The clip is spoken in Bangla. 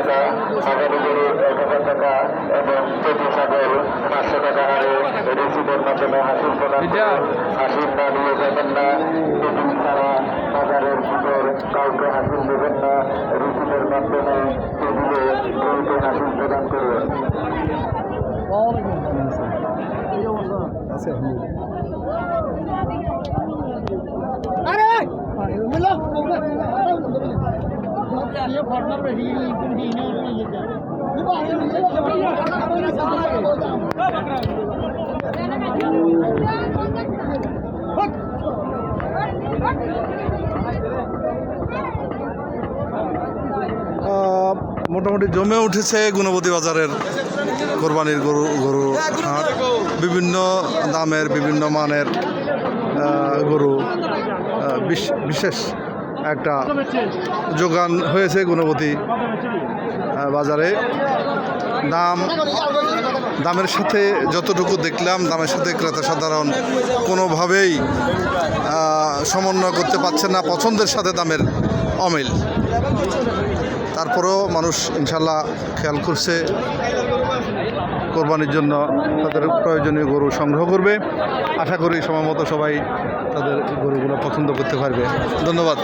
টাকা বাজারে গরু এক হাজার টাকা এবং প্রতি ছাগল পাঁচশো টাকা হারে রিসিভের মাধ্যমে হাসিল প্রদান হাসিল না দিয়ে যাবেন না। টেবিল ছাড়া বাজারের ভিতর কাউকে হাসিল দেবেন না। রিসিভের মাধ্যমে টেবিলে গরুকে হাসিল প্রদান করবেন আহ, মোটামুটি জমে উঠেছে গুণবতী বাজারের কোরবানির গরু গরু হাট। বিভিন্ন দামের, বিভিন্ন মানের গরু বিশেষ একটা যোগান হয়েছে গুণবতী বাজারে। দাম দামের সাথে যতটুকু দেখলাম দামের সাথে ক্রেতা সাধারণ কোনোভাবেই সমন্বয় করতে পারছে না পছন্দের সাথে দামের অমিল। তারপরেও মানুষ ইনশাল্লাহ খেয়াল করছে কোরবানির জন্য তাদের প্রয়োজনীয় গরু সংগ্রহ করবে। আশা করি সময় মতো সবাই তাদের গরুগুলো পছন্দ করতে পারবে। ধন্যবাদ।